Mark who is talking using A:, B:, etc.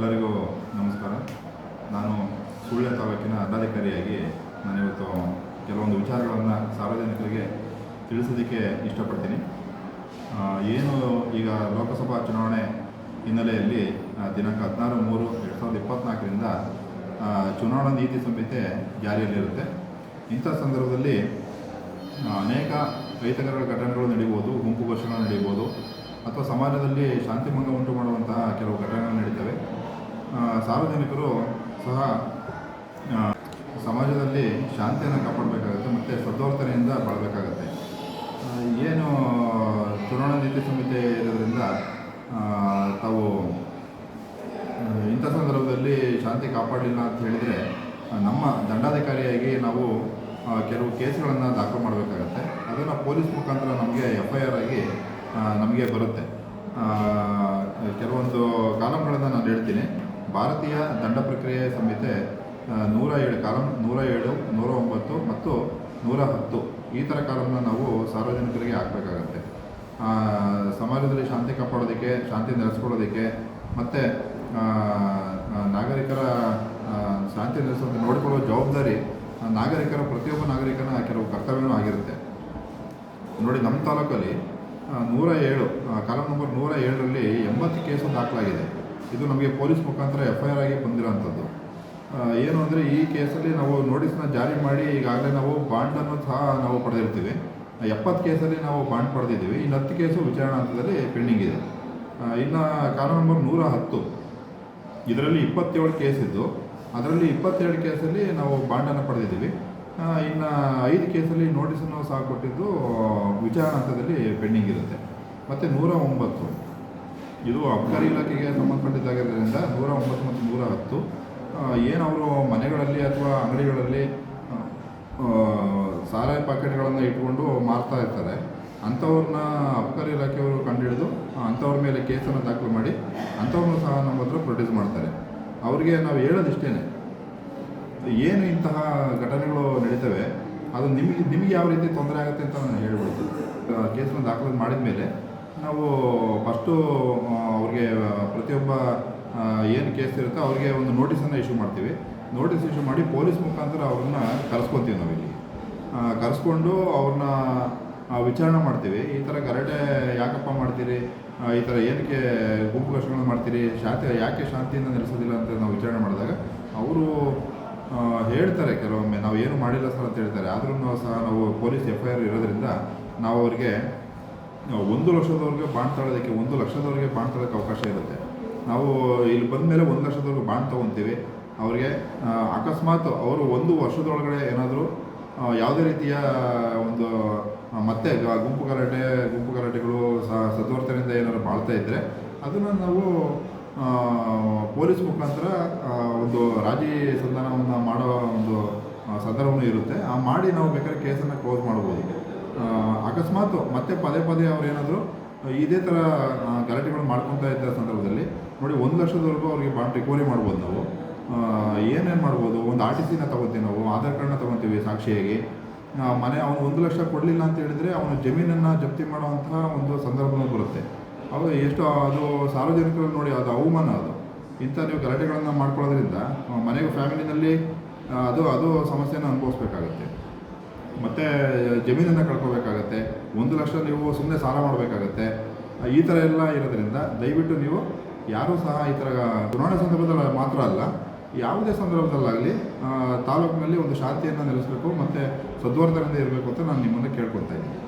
A: ಎಲ್ಲರಿಗೂ ನಮಸ್ಕಾರ. ನಾನು ಸುಳ್ಯ ತಾಲೂಕಿನ ದಂಡಾಧಿಕಾರಿಯಾಗಿ ನಾನಿವತ್ತು ಕೆಲವೊಂದು ವಿಚಾರಗಳನ್ನು ಸಾರ್ವಜನಿಕರಿಗೆ ತಿಳಿಸೋದಕ್ಕೆ ಇಷ್ಟಪಡ್ತೀನಿ. ಏನು ಈಗ ಲೋಕಸಭಾ ಚುನಾವಣೆ ಹಿನ್ನೆಲೆಯಲ್ಲಿ ದಿನಾಂಕ ಹದಿನಾರು ಮೂರು ಎರಡು ಸಾವಿರದ ಇಪ್ಪತ್ತ್ನಾಲ್ಕರಿಂದ ಚುನಾವಣಾ ನೀತಿ ಸಂಹಿತೆ ಜಾರಿಯಲ್ಲಿರುತ್ತೆ. ಇಂಥ ಸಂದರ್ಭದಲ್ಲಿ ಅನೇಕ ರೈತಕರ ಘಟನೆಗಳು ನಡೆಯಬಹುದು ಗುಂಪು ಘರ್ಷಣೆ ನಡೆಯಬಹುದು ಅಥವಾ ಸಮಾಜದಲ್ಲಿ ಶಾಂತಿ ಭಂಗ ಉಂಟು ಮಾಡುವಂತಹ ಕೆಲವು ಘಟನೆಗಳು ನಡೀತವೆ. ಸಾರ್ವಜನಿಕರು ಸಹ ಸಮಾಜದಲ್ಲಿ ಶಾಂತಿಯನ್ನು ಕಾಪಾಡಬೇಕಾಗುತ್ತೆ, ಮತ್ತು ಸದ್ವರ್ತನೆಯಿಂದ ಬಾಳಬೇಕಾಗತ್ತೆ. ಏನು, ಚುನಾವಣಾ ನೀತಿ ಸಂಹಿತೆ ಇರೋದ್ರಿಂದ ತಾವು ಇಂಥ ಸಂದರ್ಭದಲ್ಲಿ ಶಾಂತಿ ಕಾಪಾಡಲಿಲ್ಲ ಅಂತ ಹೇಳಿದರೆ ನಮ್ಮ ದಂಡಾಧಿಕಾರಿಯಾಗಿ ನಾವು ಕೆಲವು ಕೇಸ್ಗಳನ್ನು ದಾಖಲು ಮಾಡಬೇಕಾಗತ್ತೆ. ಅದನ್ನು ಪೊಲೀಸ್ ಮುಖಾಂತರ ನಮಗೆ ಎಫ್ ಐ ಆರ್ ಆಗಿ ನಮಗೆ ಬರುತ್ತೆ. ಕೆಲವೊಂದು ಕಾಲಮ್ಗಳನ್ನು ನಾನು ಹೇಳ್ತೀನಿ. ಭಾರತೀಯ ದಂಡ ಪ್ರಕ್ರಿಯೆ ಸಂಹಿತೆ ನೂರ ಏಳು ಕಾಲಂ, ನೂರ ಏಳು, ನೂರ ಒಂಬತ್ತು ಮತ್ತು ನೂರ ಹತ್ತು. ಈ ಥರ ಕಾಲಮ್ನ ನಾವು ಸಾರ್ವಜನಿಕರಿಗೆ ಹಾಕಬೇಕಾಗತ್ತೆ. ಸಮಾಜದಲ್ಲಿ ಶಾಂತಿ ಕಾಪಾಡೋದಕ್ಕೆ, ಶಾಂತಿ ನೆಲೆಸ್ಕೊಳ್ಳೋದಕ್ಕೆ, ಮತ್ತು ನಾಗರಿಕರ ಶಾಂತಿ ನೆಲೆಸುವಂತೆ ನೋಡಿಕೊಳ್ಳೋ ಜವಾಬ್ದಾರಿ ನಾಗರಿಕರ, ಪ್ರತಿಯೊಬ್ಬ ನಾಗರಿಕನ ಕೆಲವು ಕರ್ತವ್ಯವೂ ಆಗಿರುತ್ತೆ. ನೋಡಿ, ನಮ್ಮ ತಾಲೂಕಲ್ಲಿ ನೂರ ಏಳು ಕಾಲಂ ನಂಬರ್ ನೂರ ಏಳರಲ್ಲಿ ಎಂಬತ್ತು ಕೇಸು ದಾಖಲಾಗಿದೆ. ಇದು ನಮಗೆ ಪೊಲೀಸ್ ಮುಖಾಂತರ ಎಫ್ ಐ ಆರ್ ಆಗಿ ಬಂದಿರೋಂಥದ್ದು. ಏನು ಅಂದರೆ ಈ ಕೇಸಲ್ಲಿ ನಾವು ನೋಟಿಸ್ನ ಜಾರಿ ಮಾಡಿ ಈಗಾಗಲೇ ನಾವು ಬಾಂಡನ್ನು ಸಹ ನಾವು ಪಡೆದಿರ್ತೀವಿ. ಎಪ್ಪತ್ತು ಕೇಸಲ್ಲಿ ನಾವು ಬಾಂಡ್ ಪಡೆದಿದ್ದೀವಿ. ಇನ್ನು ಹತ್ತು ಕೇಸು ವಿಚಾರಣಾ ಹಂತದಲ್ಲಿ ಪೆಂಡಿಂಗ್ ಇದೆ. ಇನ್ನು ಕಾನೂನು ನಂಬರ್ ನೂರ ಹತ್ತು. ಇದರಲ್ಲಿ ಇಪ್ಪತ್ತೇಳು ಕೇಸ್ ಇದ್ದು ಅದರಲ್ಲಿ ಇಪ್ಪತ್ತೆರಡು ಕೇಸಲ್ಲಿ ನಾವು ಬಾಂಡನ್ನು ಪಡೆದಿದ್ದೀವಿ. ಇನ್ನು ಐದು ಕೇಸಲ್ಲಿ ನೋಟಿಸನ್ನು ಸಹ ಕೊಟ್ಟಿದ್ದು, ವಿಚಾರಣಾ ಹಂತದಲ್ಲಿ ಪೆಂಡಿಂಗ್ ಇರುತ್ತೆ. ಮತ್ತು ನೂರ ಒಂಬತ್ತು. ಇದು ಅಬಕಾರಿ ಇಲಾಖೆಗೆ ಸಂಬಂಧಪಟ್ಟಿದ್ದಾಗಿರೋದ್ರಿಂದ ನೂರ ಒಂಬತ್ತು ಮತ್ತು ನೂರ ಹತ್ತು. ಏನು ಅವರು ಮನೆಗಳಲ್ಲಿ ಅಥವಾ ಅಂಗಡಿಗಳಲ್ಲಿ ಸಾರಾಯಿ ಪ್ಯಾಕೆಟ್ಗಳನ್ನು ಇಟ್ಕೊಂಡು ಮಾರ್ತಾ ಇರ್ತಾರೆ. ಅಂಥವ್ರನ್ನ ಅಬಕಾರಿ ಇಲಾಖೆಯವರು ಕಂಡುಹಿಡಿದು ಅಂಥವ್ರ ಮೇಲೆ ಕೇಸನ್ನು ದಾಖಲು ಮಾಡಿ ಅಂಥವ್ರನ್ನ ಸಹ ನಮ್ಮ ಹತ್ರ ಪ್ರೊಡ್ಯೂಸ್ ಮಾಡ್ತಾರೆ. ಅವರಿಗೆ ನಾವು ಹೇಳೋದಿಷ್ಟೇ ಏನು ಇಂತಹ ಘಟನೆಗಳು ನಡೀತವೆ, ಅದು ನಿಮಗೆ ನಿಮಗೆ ಯಾವ ರೀತಿ ತೊಂದರೆ ಆಗುತ್ತೆ ಅಂತ ನಾನು ಹೇಳ್ಬೋದು ಕೇಸನ್ನು ದಾಖಲು ಮಾಡಿದ ಮೇಲೆ ನಾವು ಫಸ್ಟು ಅವ್ರಿಗೆ ಪ್ರತಿಯೊಬ್ಬ ಏನು ಕೇಸ್ ಇರುತ್ತೋ ಅವ್ರಿಗೆ ಒಂದು ನೋಟಿಸನ್ನು ಇಶ್ಯೂ ಮಾಡ್ತೀವಿ. ನೋಟಿಸ್ ಇಶ್ಯೂ ಮಾಡಿ ಪೊಲೀಸ್ ಮುಖಾಂತರ ಅವ್ರನ್ನ ಕರೆಸ್ಕೊತೀವಿ ನಾವಿಲ್ಲಿ ಕರೆಸ್ಕೊಂಡು ಅವ್ರನ್ನ ವಿಚಾರಣೆ ಮಾಡ್ತೀವಿ. ಈ ಥರ ಗಲಾಟೆ ಯಾಕಪ್ಪ ಮಾಡ್ತೀರಿ? ಈ ಥರ ಏನಕ್ಕೆ ಗುಂಪು ಘರ್ಷಣೆ ಮಾಡ್ತೀರಿ? ಶಾಂತಿ, ಯಾಕೆ ಶಾಂತಿಯಿಂದ ನೆಲೆಸೋದಿಲ್ಲ ಅಂತ ನಾವು ವಿಚಾರಣೆ ಮಾಡಿದಾಗ ಅವರು ಹೇಳ್ತಾರೆ ಕೆಲವೊಮ್ಮೆ, ನಾವು ಏನು ಮಾಡಿಲ್ಲ ಸರ್ ಅಂತ ಹೇಳ್ತಾರೆ. ಆದ್ರೂ ಸಹ ನಾವು ಪೊಲೀಸ್ ಎಫ್ ಐ ಆರ್ ಇರೋದ್ರಿಂದ ನಾವು ಅವರಿಗೆ ಒಂದು ಲಕ್ಷದವರೆಗೆ ಬಾಂಡ್ ತಗೊಳ್ಳೋದಕ್ಕೆ ಒಂದು ಲಕ್ಷದವರೆಗೆ ಬಾಂಡ್ ತಗೊಳ್ಳೋಕ್ಕೆ ಅವಕಾಶ ಇರುತ್ತೆ. ನಾವು ಇಲ್ಲಿ ಬಂದ ಮೇಲೆ ಒಂದು ಲಕ್ಷದವರೆಗೆ ಬಾಂಡ್ ತೊಗೊತೀವಿ. ಅವರಿಗೆ ಅಕಸ್ಮಾತ್ ಅವರು ಒಂದು ವರ್ಷದೊಳಗಡೆ ಏನಾದರೂ ಯಾವುದೇ ರೀತಿಯ ಒಂದು ಮತ್ತೆ ಗುಂಪು ಗಲಾಟೆ, ಗುಂಪು ಗಲಾಟೆಗಳು ಸದ್ವರ್ತನೆಯಿಂದ ಏನಾದರೂ ಬಾಳ್ತಾ ಇದ್ದರೆ ಅದನ್ನು ನಾವು ಪೊಲೀಸ್ ಮುಖಾಂತರ ಒಂದು ರಾಜಿ ಸಂಧಾನವನ್ನು ಮಾಡೋ ಒಂದು ಸಂದರ್ಭವೂ ಇರುತ್ತೆ. ಆ, ಮಾಡಿ ನಾವು ಬೇಕಾದ್ರೆ ಕೇಸನ್ನು ಕ್ಲೋಸ್ ಮಾಡ್ಬೋದು. ಅಕಸ್ಮಾತ್ ಮತ್ತೆ ಪದೇ ಪದೇ ಅವ್ರು ಏನಾದರೂ ಇದೇ ಥರ ಗಲಾಟೆಗಳು ಮಾಡ್ಕೊತಾ ಇದ್ದ ಸಂದರ್ಭದಲ್ಲಿ ನೋಡಿ ಒಂದು ಲಕ್ಷದವರೆಗೂ ಅವ್ರಿಗೆ ಬಾಂಡ್ ರಿಕವರಿ ಮಾಡ್ಬೋದು ನಾವು. ಏನೇನು ಮಾಡ್ಬೋದು? ಒಂದು ಆರ್ ಟಿ ಸಿನ ತೊಗೊತೀವಿ ನಾವು, ಆಧಾರ್ ಕಾರ್ಡ್ನ ತೊಗೊತೀವಿ ಸಾಕ್ಷಿಯಾಗಿ. ಮನೆ ಅವನು ಒಂದು ಲಕ್ಷ ಕೊಡಲಿಲ್ಲ ಅಂತ ಹೇಳಿದರೆ ಅವನು ಜಮೀನನ್ನು ಜಪ್ತಿ ಮಾಡುವಂತಹ ಒಂದು ಸಂದರ್ಭ ಬರುತ್ತೆ. ಅದು ಎಷ್ಟು, ಅದು ಸಾರ್ವಜನಿಕರು ನೋಡಿ ಅದು ಅವಮಾನ ಅದು. ಇಂಥ ನೀವು ಗಲಾಟೆಗಳನ್ನು ಮಾಡ್ಕೊಳ್ಳೋದ್ರಿಂದ ಮನೆಗೆ ಫ್ಯಾಮಿಲಿನಲ್ಲಿ ಅದು ಅದು ಸಮಸ್ಯೆನ ಅನುಭವಿಸ್ಬೇಕಾಗತ್ತೆ. ಮತ್ತು ಜಮೀನನ್ನು ಕಳ್ಕೊಬೇಕಾಗತ್ತೆ. ಒಂದು ಲಕ್ಷ ನೀವು ಸುಮ್ಮನೆ ಸಾಲ ಮಾಡಬೇಕಾಗತ್ತೆ. ಈ ಥರ ಎಲ್ಲ ಇರೋದ್ರಿಂದ ದಯವಿಟ್ಟು ನೀವು ಯಾರೂ ಸಹ ಈ ಥರ ಚುನಾವಣೆ ಸಂದರ್ಭದಲ್ಲಿ ಮಾತ್ರ ಅಲ್ಲ, ಯಾವುದೇ ಸಂದರ್ಭದಲ್ಲಾಗಲಿ ತಾಲೂಕಿನಲ್ಲಿ ಒಂದು ಶಾಂತಿಯನ್ನು ನೆಲೆಸಬೇಕು ಮತ್ತು ಸದ್ವರ್ಧನೆಯಿಂದ ಇರಬೇಕು ಅಂತ ನಾನು ನಿಮ್ಮನ್ನು ಕೇಳ್ಕೊತಾ ಇದ್ದೀನಿ.